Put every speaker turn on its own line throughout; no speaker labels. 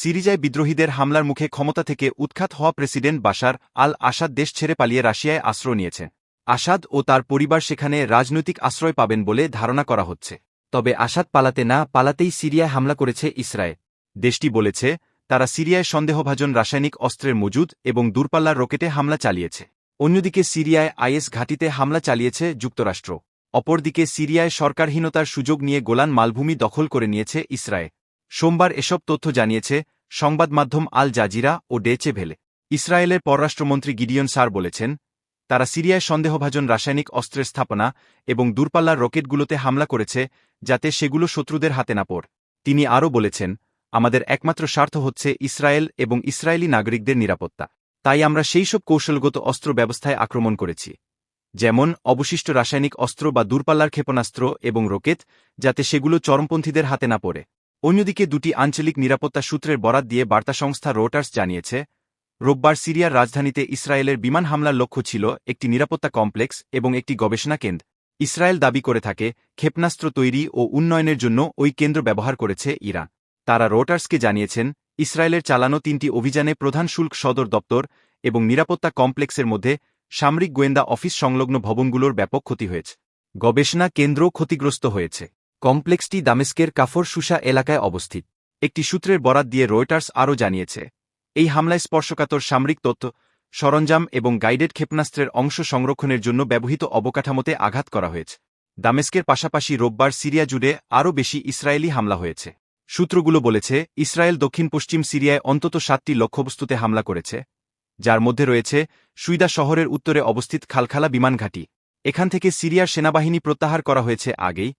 সিরিজায় বিদ্রোহীদের হামলার মুখে ক্ষমতা থেকে উৎখাত হওয়া প্রেসিডেন্ট বাশার আল আসাদ দেশ ছেড়ে পালিয়ে রাশিয়ায় আশ্রয় নিয়েছে। আসাদ ও তার পরিবার সেখানে রাজনৈতিক আশ্রয় পাবেন বলে ধারণা করা হচ্ছে। তবে আসাদ পালাতে না পালাতেই সিরিয়ায় হামলা করেছে ইসরায়েল। দেশটি বলেছে, তারা সিরিয়ায় সন্দেহভাজন রাসায়নিক অস্ত্রের মজুদ এবং দূরপাল্লার রকেটে হামলা চালিয়েছে। অন্যদিকে সিরিয়ায় আইএস ঘাঁটিতে হামলা চালিয়েছে যুক্তরাষ্ট্র। অপরদিকে সিরিয়ায় সরকারহীনতার সুযোগ নিয়ে গোলান মালভূমি দখল করে নিয়েছে ইসরায়েল। সোমবার এসব তথ্য জানিয়েছে সংবাদ মাধ্যম আল জাজিরা ও ডেচে ভেলে। ইসরায়েলের পররাষ্ট্রমন্ত্রী গিডিয়ন সার বলেছেন, তারা সিরিয়ায় সন্দেহভাজন রাসায়নিক অস্ত্রের স্থাপনা এবং দূরপাল্লার রকেটগুলোতে হামলা করেছে যাতে সেগুলো শত্রুদের হাতে না পড়। তিনি আরও বলেছেন, আমাদের একমাত্র স্বার্থ হচ্ছে ইসরায়েল এবং ইসরায়েলি নাগরিকদের নিরাপত্তা। তাই আমরা সেই সব কৌশলগত অস্ত্র ব্যবস্থায় আক্রমণ করেছি। যেমন, অবশিষ্ট রাসায়নিক অস্ত্র বা দূরপাল্লার ক্ষেপণাস্ত্র এবং রকেট যাতে সেগুলো চরমপন্থীদের হাতে না পড়ে। অন্যদিকে দুটি আঞ্চলিক নিরাপত্তা সূত্রের বরাত দিয়ে বার্তা সংস্থা রোটার্স জানিয়েছে, রোববার সিরিয়ার রাজধানীতে ইসরায়েলের বিমান হামলার লক্ষ্য ছিল একটি নিরাপত্তা কমপ্লেক্স এবং একটি গবেষণা কেন্দ্র। ইসরায়েল দাবি করে থাকে, ক্ষেপণাস্ত্র তৈরি ও উন্নয়নের জন্য ওই কেন্দ্র ব্যবহার করেছে ইরান। তারা রোটার্সকে জানিয়েছেন, ইসরায়েলের চালানো তিনটি অভিযানে প্রধান শুল্ক সদর দপ্তর এবং নিরাপত্তা কমপ্লেক্সের মধ্যে সামরিক গোয়েন্দা অফিস সংলগ্ন ভবনগুলোর ব্যাপক ক্ষতি হয়েছে। গবেষণা কেন্দ্রও ক্ষতিগ্রস্ত হয়েছে। কমপ্লেক্সটি দামেস্কের কাফর সুসা এলাকায় অবস্থিত। একটি সূত্রের বরাত দিয়ে রয়টার্স আরও জানিয়েছে, এই হামলায় স্পর্শকাতর সামরিক তথ্য, সরঞ্জাম এবং গাইডেড ক্ষেপণাস্ত্রের অংশ সংরক্ষণের জন্য ব্যবহৃত অবকাঠামোতে আঘাত করা হয়েছে। দামেস্কের পাশাপাশি রোববার সিরিয়া জুড়ে আরও বেশি ইসরায়েলি হামলা হয়েছে। সূত্রগুলো বলেছে, ইসরায়েল দক্ষিণ পশ্চিম সিরিয়ায় অন্তত সাতটি লক্ষ্যবস্তুতে হামলা করেছে, যার মধ্যে রয়েছে সুইদা শহরের উত্তরে অবস্থিত খালখালা বিমান ঘাঁটি। এখান থেকে সিরিয়ার সেনাবাহিনী প্রত্যাহার করা হয়েছে আগেই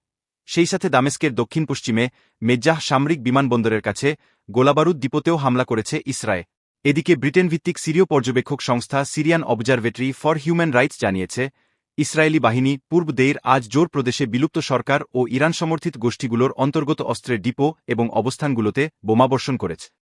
সেই সাথে দামেস্কের দক্ষিণ পশ্চিমে মেজ্জাহ সামরিক বিমানবন্দরের কাছে গোলাবারুদ দ্বীপতেও হামলা করেছে ইসরায়েল। এদিকে ব্রিটেন ভিত্তিক সিরীয় পর্যবেক্ষক সংস্থা Syrian Observatory for Human Rights জানিয়েছে, ইসরায়েলি বাহিনী পূর্ব দেয়ের আজ জোর প্রদেশে বিলুপ্ত সরকার ও ইরান সমর্থিত গোষ্ঠীগুলোর অন্তর্গত অস্ত্রের ডিপো এবং অবস্থানগুলোতে বোমাবর্ষণ করেছে।